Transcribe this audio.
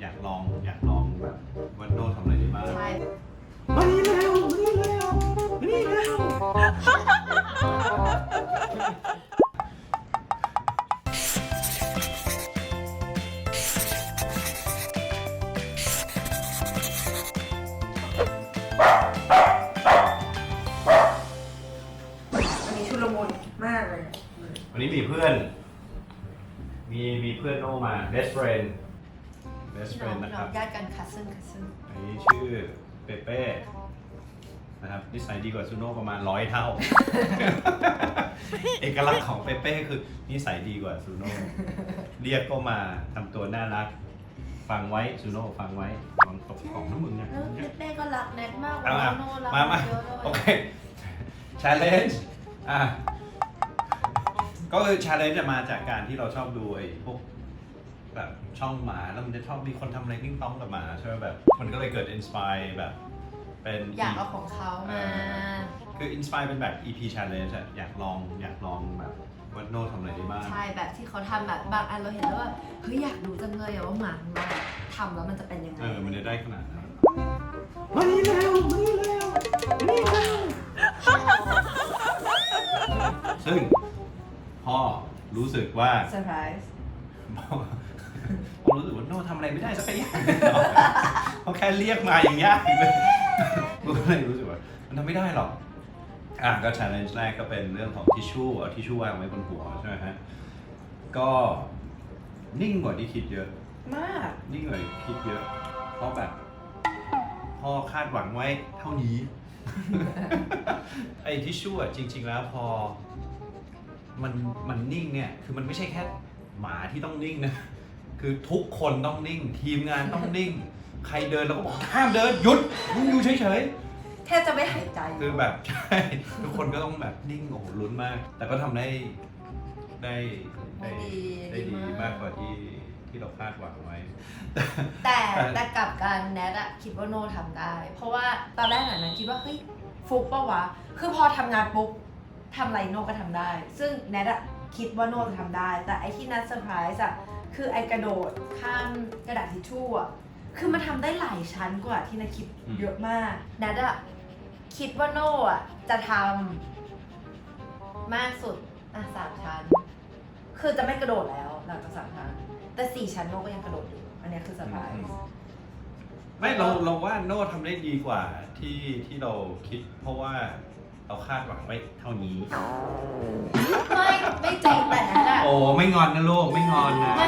อยากลองอยากลองแบบว่าโน่ทำอะไรได้บ้างใช่มานี่แล้วมานี่แล้วมานี่แล้วอันนี้ชุลมุนมากเลย วันนี้มีเพื่อน มีมีเพื่อนโน่มา best friend best น้อง friend นะคน้รัอบงญาติกันคัสซึนคัสซึนอันนี้ชื่อเปเป้นะครับนิสัยดีกว่าซูโน่ประมาณร้อยเท่า เอกลักษณ์ของเปเป้คือนิสัยดีกว่าซูโน่เรียกก็มาทำตัวน่ารัก ฟังไว้ซูโน่ฟังไว้ฟังตกของน้ำมึงนะแล้วเต้ก็รักแนทมากเอาว่ามาโน่รักมามาเยอะเลยโอเค challenge อะก็คือ challenge จะมาจากการที่เราชอบดูไอ้พวก แบบช่องหมาแล้วมันจะชอบมีคนทำอะไรนิ่งต้องกับหมาใช่ไหมแบบ มันก็เลยเกิด inspire แบบ เป็น อยากเอาของเขาเอมา อ คือ inspire เป็นแบบ EP challenge อะอยากลองอยากลองแบบว่าโน่ทำอะไรได้บ้าง ใช่แบบที่เขาทำแบบบางอันเราเห็นแล้วว่าเฮ้ยอยากดูจังเลยอะว่าหมาของเราแบบทำแล้วมันจะเป็นยังไง เออ มันจะได้ขนาดนั้นมานี่แล้วมานี่แล้วมานี่แล้วซึ่งพ่อรู้สึกว่า เซอร์ไพรส์ ผมรู้สึกว่าโน่ทำอะไรไม่ได้สักอย่างเขาแค่เรียกมาอย่างเงี้ยผมก็เลยรู้สึกว่ามันทำไม่ได้หรอก อะก็ challenge แรกก็เป็นเรื่องของทิชชู่เอาทิชชู่วางไว้บนหัวใช่ไหมฮะ ก็นิ่งกว่าที่คิดเยอะ มากนิ่งกว่าที่คิดเยอะ เพราะแบบพ่อคาดหวังไว้เท่านี้ ไอ้ทิชชู่อะจริง ๆ แล้วพอ มันมันนิ่งเนี่ย คือมันไม่ใช่แค่หมาที่ต้องนิ่งนะ คือทุกคนต้องนิ่ง ทีมงานต้องนิ่ง ใครเดินเราก็บอกห้ามเดินหยุดมึงอยู่เฉยแทบจะไม่หายใจๆคือแบบใช่ทุกคนก็ต้องแบบนิ่งโอ้โหลุ้นมาก แต่ก็ทำได้ได้ได้ได้ดีมากกว่าที่ที่เราคาดหวังไว้ แต่แต่แต่กลับกันแนทอะคิดว่าโน่ทำได้ เพราะว่าตอนแรกน่ะนะคิดว่าเฮ้ยฟุกปะวะ คือพอทำงานปุ๊บทำอะไรโน่ก็ทำได้ ซึ่งแนทอะคิดว่าโน่จะทำได้ แต่ไอที่นัดเซอร์ไพรส์อะ คือไอกระโดดข้ามกระดาษทิชชู่อะคือมันทำได้หลายชั้นกว่าที่นัทคิดอืม เยอะมากแนทอะคิดว่าโน่อะจะทำมากสุดอะสามชั้น คือจะไม่กระโดดแล้วหลังจากสามชั้น แต่สี่ชั้นโน่ก็ยังกระโดดอยู่ อันเนี้ยคือเซอร์ไพรส์ ไม่เราเราว่าโน่ทำได้ดีกว่าที่ที่เราคิด เพราะว่าเราคาดหวังไว้เท่านี้ ไม่ไม่จริงแต่นั้นอะ โอ้ไม่งอนนะลูกไม่งอนนะ ไม่